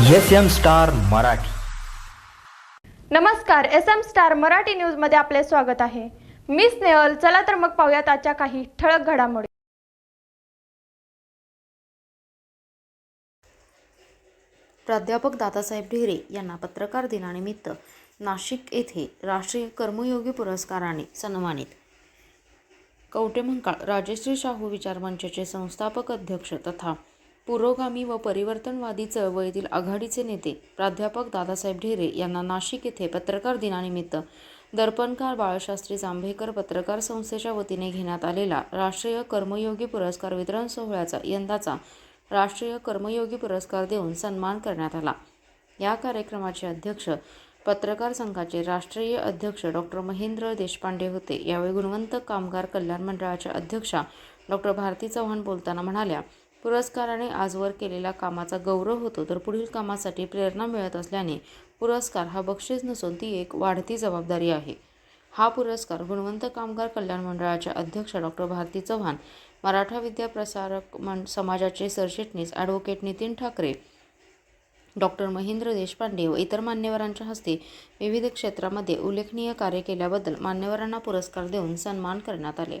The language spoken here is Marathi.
S M star Marathi. नमस्कार एस एम स्टार मराठी न्यूजमध्ये आपले स्वागत आहे. मी स्नेहल चला तर मग पाहूयात आजच्या काही ठळक घडामोडी. प्राध्यापक दादासाहेब ढेरे यांना पत्रकार दिनानिमित्त नाशिक येथे राष्ट्रीय कर्मयोगी पुरस्काराने सन्मानित. कवटेमंकाळ राजश्री शाहू विचार मंचाचे संस्थापक अध्यक्ष तथा पुरोगामी व परिवर्तनवादी चळवळीतील आघाडीचे नेते प्राध्यापक दादासाहेब ढेरे यांना नाशिक येथे पत्रकार दिनानिमित्त दर्पणकार बाळशास्त्री जांभेकर पत्रकार संस्थेच्या वतीने घेण्यात आलेला राष्ट्रीय कर्मयोगी पुरस्कार वितरण सोहळ्याचा यंदाचा राष्ट्रीय कर्मयोगी पुरस्कार देऊन सन्मान करण्यात आला. या कार्यक्रमाचे अध्यक्ष पत्रकार संघाचे राष्ट्रीय अध्यक्ष डॉक्टर महेंद्र देशपांडे होते. यावेळी गुणवंत कामगार कल्याण मंडळाच्या अध्यक्षा डॉक्टर भारती चव्हाण बोलताना म्हणाल्या पुरस्काराने आजवर केलेल्या कामाचा गौरव होतो तर पुढील कामासाठी प्रेरणा मिळत असल्याने पुरस्कार हा बक्षीस नसून ती एक वाढती जबाबदारी आहे. हा पुरस्कार गुणवंत कामगार कल्याण मंडळाच्या अध्यक्ष डॉक्टर भारती चव्हाण मराठा विद्या प्रसारक मं समाजाचे सरचिटणीस ॲडव्होकेट नितीन ठाकरे डॉक्टर महेंद्र देशपांडे व इतर मान्यवरांच्या हस्ते विविध क्षेत्रामध्ये उल्लेखनीय कार्य केल्याबद्दल मान्यवरांना पुरस्कार देऊन सन्मान करण्यात आले.